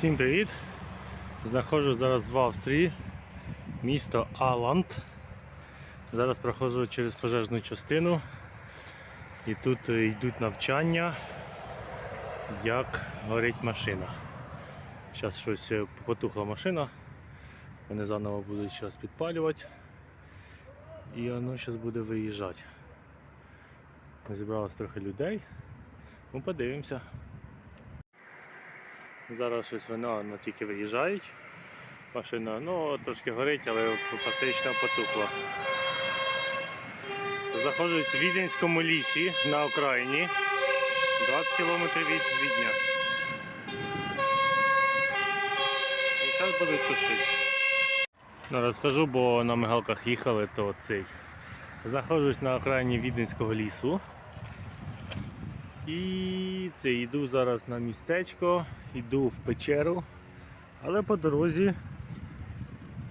Всім привіт! Знаходжу зараз в Австрії, місто Аланд. Зараз проходжу через пожежну частину і тут е, йдуть навчання, як горить машина. Зараз щось е, потухла машина, вони заново будуть зараз підпалювати і воно зараз буде виїжджати. Зібралось трохи людей. Ну подивимося. Зараз щось воно ну, тільки виїжджають. Машина ну, трошки горить, але практично потухла. Знаходжусь в Віденському лісі на окраїні. 20 кілометрів від Відня. І зараз будуть тушити. Ну, розкажу, бо на мигалках їхали, то цей. Знаходжусь на окраїні Віденського лісу. І це йду зараз на містечко, йду в печеру, але по дорозі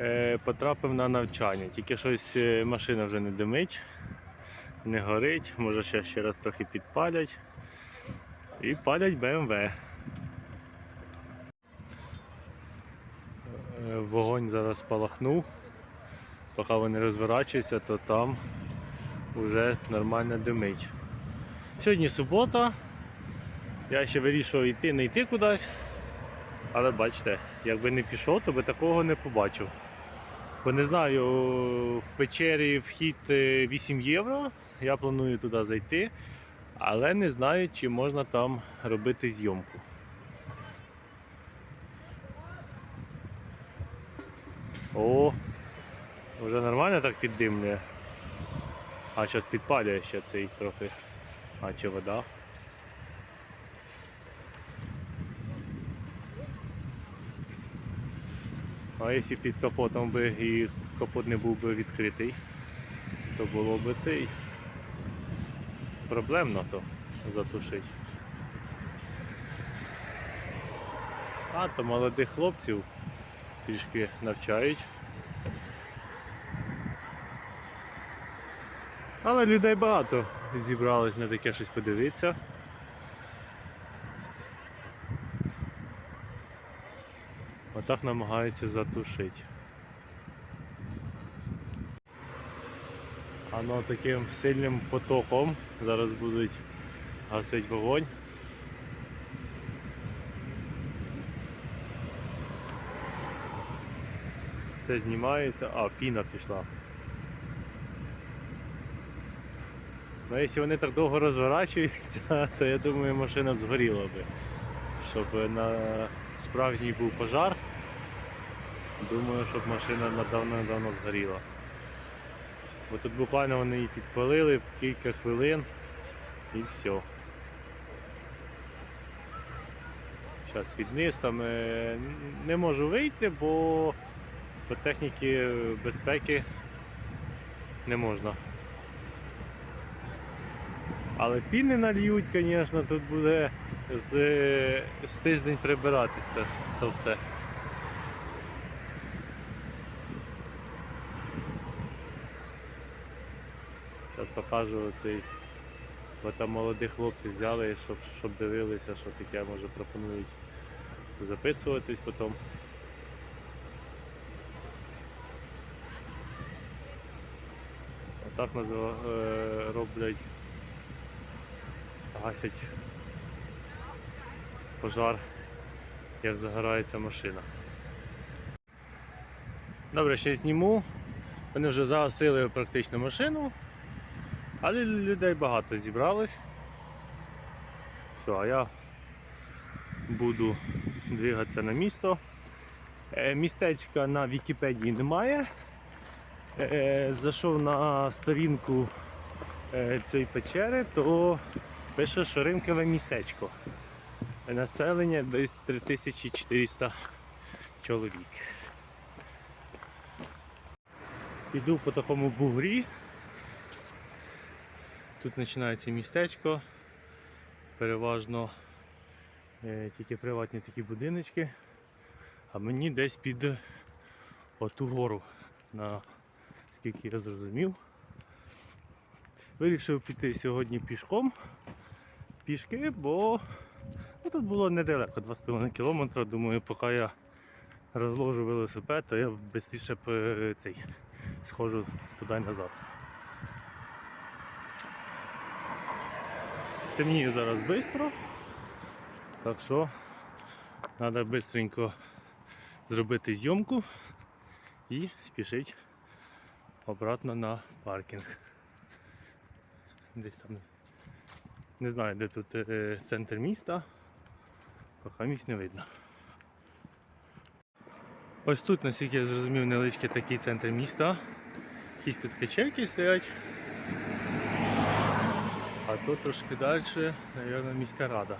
е, потрапив на навчання. Тільки щось е, машина вже не димить, не горить, може ще, ще раз трохи підпалять. І палять БМВ. Е, Вогонь зараз спалахнув. Поки вони розворачуються, то там вже нормально димить. Сьогодні субота. Я ще вирішував йти, не йти кудись. Але бачите, якби не пішов, то би такого не побачив. Бо не знаю, в печері вхід е, 8 євро. Я планую туди зайти, але не знаю, чи можна там робити зйомку. О, вже нормально так піддимлює. А зараз підпалює ще цей трохи. А чи вода? А якщо під капотом би і капот не був би відкритий, то було б цей проблемно то затушити. А то молодих хлопців трішки навчають. Але людей багато зібрались на таке щось подивитися. Отак намагаються затушити. Воно таким сильним потоком зараз будуть гасити вогонь. Все знімається, а піна пішла. Ну, якщо вони так довго розворачуються, то я думаю машина б згоріла би. Щоб на справжній був пожар, думаю, щоб машина давно-давно згоріла. Бо тут буквально вони її підпалили кілька хвилин і все. Зараз під низ там е, не можу вийти, бо по техніці безпеки не можна. Але піни нальють, звісно, тут буде з, з тиждень прибиратися то, то все. Зараз покажу цей, бо там молоді хлопці взяли, щоб, щоб дивилися, що таке, може пропонують записуватись потім. Отак е, роблять гасять пожар, як загорається машина. Добре, ще зніму. Вони вже загасили практично машину, але людей багато зібралось. Все, а я буду двигатися на місто. Е, Містечка на Вікіпедії немає. Е, Зайшов на сторінку е, цієї печери, то пише, що ринкове містечко. Населення десь 3400 чоловік. Піду по такому бугрі. Тут починається містечко. Переважно е, тільки приватні такі будиночки. А мені десь під оту гору, на скільки я зрозумів. Вирішив піти сьогодні пішком. Пішки, бо Ну, тут було недалеко, 2,5 кілометра. Думаю, поки я розложу велосипед, то я швидше цей схожу туди й назад. Темніє зараз швидко, так що треба швидко зробити зйомку і спішити обратно на паркінг. Десь там не знаю, де тут е, центр міста, поки місць не видно. Ось тут, наскільки я зрозумів, невеличкий такий центр міста. Якісь тут качельки стоять. А тут трошки далі, мабуть, міська рада.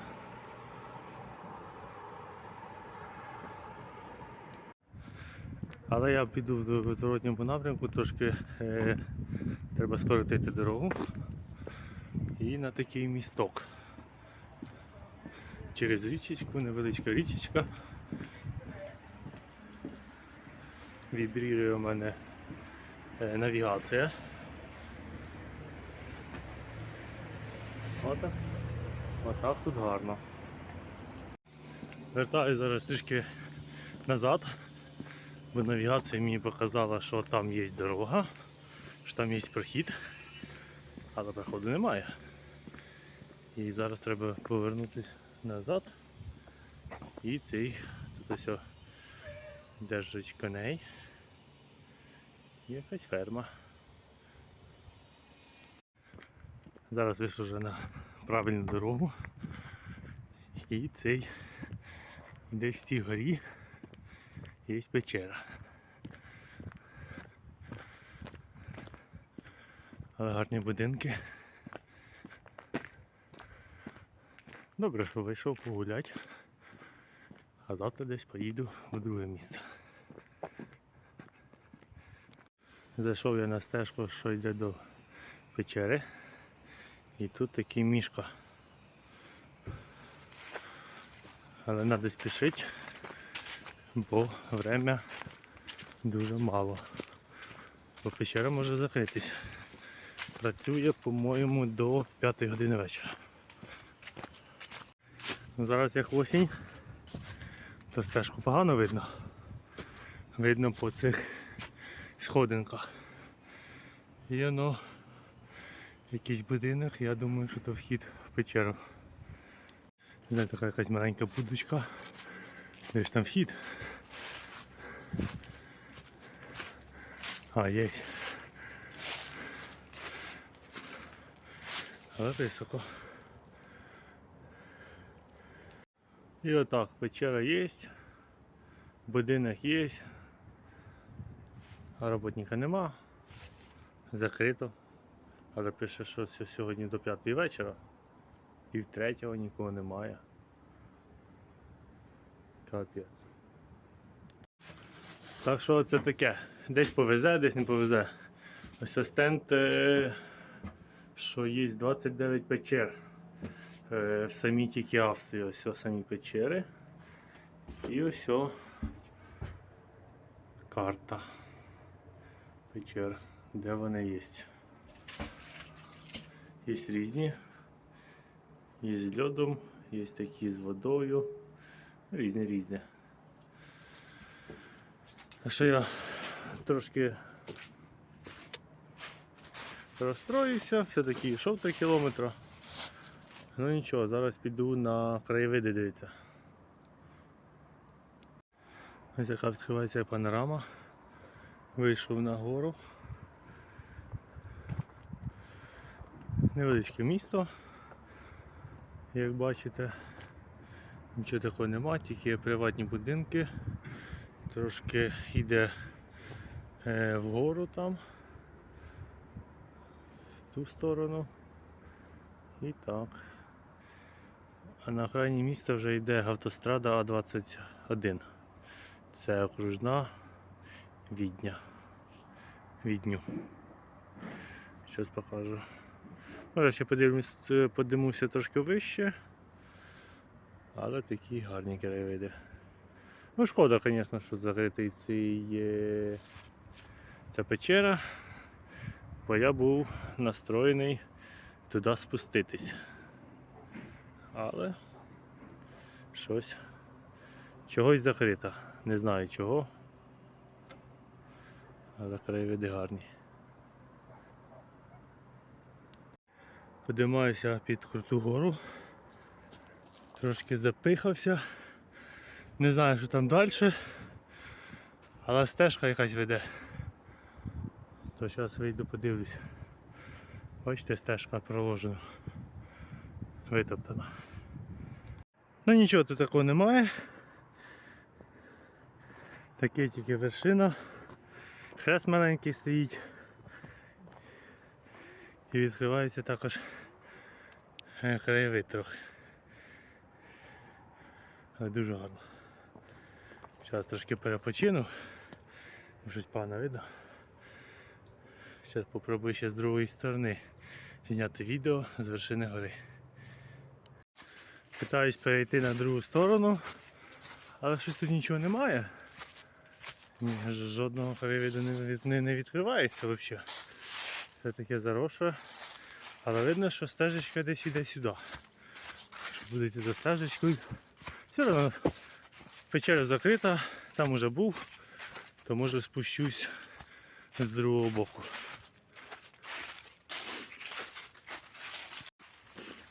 Але я піду в зворотньому напрямку, трошки е, треба скоротити дорогу. І на такий місток. Через річечку, невеличка річечка. Вібрірує у мене е, навігація. Отак. Отак тут гарно. Вертаю зараз трішки назад, бо навігація мені показала, що там є дорога, що там є прохід, але проходу немає. І зараз треба повернутися назад. І цей тут ось держать коней. І якась ферма. Зараз вийшов вже на правильну дорогу. І цей десь в цій горі є печера. Але гарні будинки. Добре, що вийшов погуляти. А завтра десь поїду в друге місце. Зайшов я на стежку, що йде до печери. І тут такий мішка. Але треба спішити, бо время дуже мало. Бо печера може закритись. Працює, по-моєму, до 5 години вечора. Ну, Зараз як осінь, то стежку погано видно. Видно по цих сходинках. І воно якийсь будинок, я думаю, що то вхід в печеру. Не така якась маленька будочка. Де ж там вхід? А, є. Але високо. І отак, печера є, будинок є, роботника нема, закрито. Але пише, що це сьогодні до 5 вечора, пів третього нікого немає. Капець. Так що це таке. Десь повезе, десь не повезе. Ось стенд, е, що є 29 печер в самій тільки Австрії. Ось ось самі печери. І ось о карта печер, де вони є. Є різні. Є з льодом, є такі з водою. Різні різні. А що я трошки розстроївся, все-таки йшов 3 кілометри. Ну нічого, зараз піду на краєвиди дивитися. Ось яка відкривається панорама. Вийшов на гору. Невеличке місто, як бачите. Нічого такого нема, тільки приватні будинки. Трошки йде е, вгору там, в ту сторону. І так. А на окраїні міста вже йде автострада А21. Це окружна Відня. Відню. Зараз покажу. Може ще подивлюсь, е, трошки вище. Але такі гарні краєвиди. Ну шкода, звісно, що закритий цей е, ця печера, бо я був настроєний туди спуститись. Але щось. Чогось закрито. Не знаю чого. Але краєвиди гарні. Подимаюся під круту гору. Трошки запихався. Не знаю, що там далі. Але стежка якась веде. То зараз вийду подивлюся. Бачите, стежка проложена. Витоптана. Ну нічого тут такого немає. Таке тільки вершина. Хрест маленький стоїть. І відкривається також е, краєвид трохи. Але дуже гарно. Зараз трошки перепочину. Щось погано видно. Зараз попробую ще з другої сторони зняти відео з вершини гори. Питаюсь перейти на другу сторону, але щось тут нічого немає. Ні, жодного краєвиду не, не, не відкривається взагалі. Все таке заросше. Але видно, що стежечка десь іде сюди. Якщо будете за стежечкою. Все одно печера закрита, там уже був, то може спущусь з другого боку.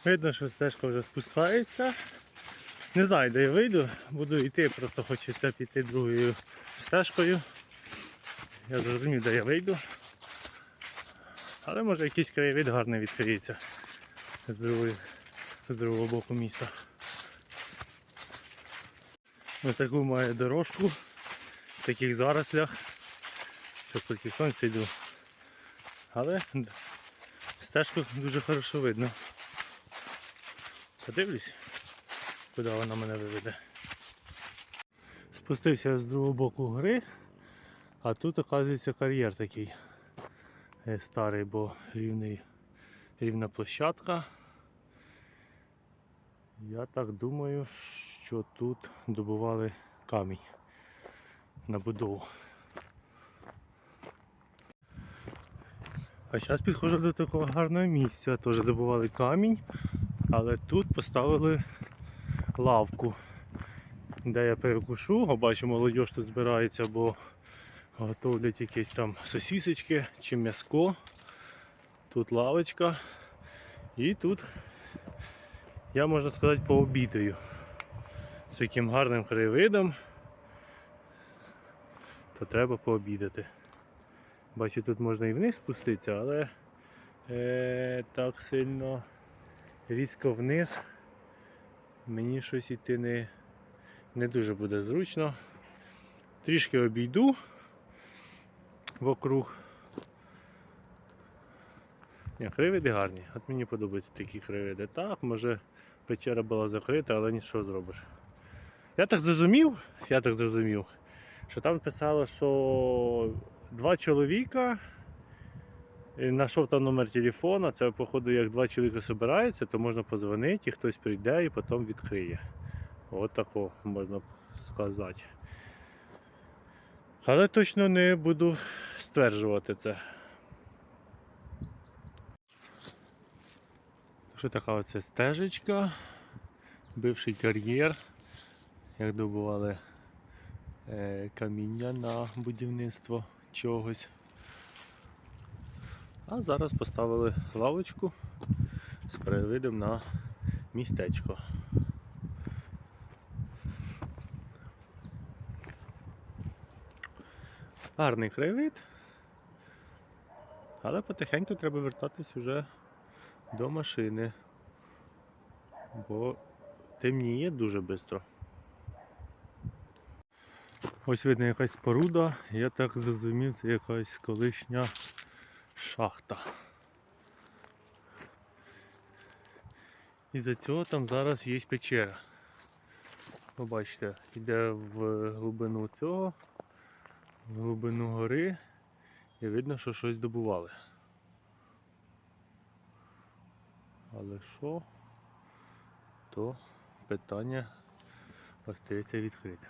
Видно, що стежка вже спускається. Не знаю, де я вийду, буду йти, просто хочеться піти другою стежкою. Я зрозумів, де я вийду. Але може якийсь краєвид гарний відкриється з другої, з другого боку міста. Ось таку має дорожку в таких зарослях. Що тільки сонце йду. Але стежку дуже хорошо видно. Подивлюсь, куди вона мене виведе. Спустився з другого боку гори, а тут оказується кар'єр такий е, старий, бо рівний, рівна площадка. Я так думаю, що тут добували камінь на будову. А зараз підходжу до такого гарного місця. Теж добували камінь, але тут поставили лавку, де я перекушу, бачу, молодь тут збирається, бо готовлять якісь там сосісочки чи м'яско. Тут лавочка. І тут я можна сказати пообідаю з таким гарним краєвидом, то треба пообідати. Бачу, тут можна і вниз спуститися, але е, так сильно різко вниз мені щось іти не, не дуже буде зручно. Трішки обійду вокруг. Ні, кривиди гарні. От мені подобаються такі кривиди. Так, може печера була закрита, але нічого зробиш. Я так зрозумів, я так зрозумів, що там писало, що два чоловіка. Знайшов там номер телефона, це походу як два чоловіка збираються, то можна подзвонити, і хтось прийде і потім відкриє. От тако можна сказати. Але точно не буду стверджувати це. Що така оце стежечка, бивший кар'єр, як добували е, каміння на будівництво чогось. А зараз поставили лавочку з краєвидом на містечко. Гарний краєвид, але потихеньку треба вертатись уже до машини, бо темніє дуже швидко. Ось видно якась споруда, я так зрозумів, це якась колишня шахта. І за цього там зараз є печера. Побачите, йде в глибину цього, в глибину гори і видно, що щось добували. Але що, то питання остається відкритим.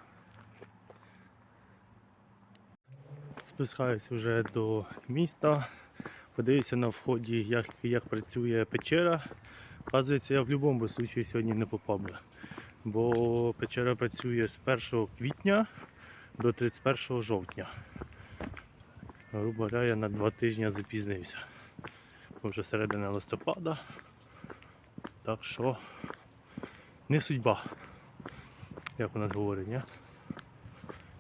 Спускаюсь вже до міста, подивився на вході, як, як працює печера. Оказується, я в будь-якому випадку сьогодні не попав би. бо печера працює з 1 квітня до 31 жовтня. Грубо говоря, я на два тижні запізнився. Бо вже середина листопада. Так що не судьба, як у нас говорять, ні?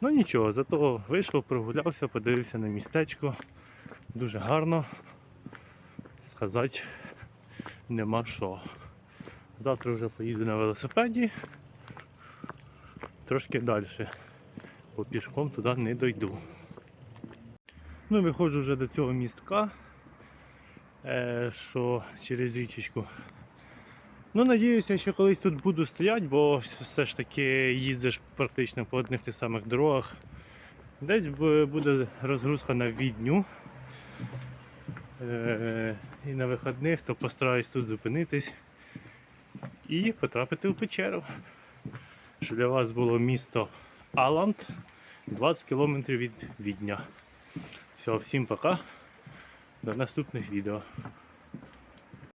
Ну нічого, зато вийшов, прогулявся, подивився на містечко. Дуже гарно. Сказати нема що. Завтра вже поїду на велосипеді. Трошки далі. Бо пішком туди не дойду. Ну, виходжу вже до цього містка, е, що через річечку. Ну, надіюся, що колись тут буду стояти, бо все ж таки їздиш практично по одних тих самих дорогах. Десь буде розгрузка на відню. Е, і на вихідних, то постараюсь тут зупинитись і потрапити в печеру. Що для вас було місто Аланд, 20 км від Відня. Все, всім пока. До наступних відео.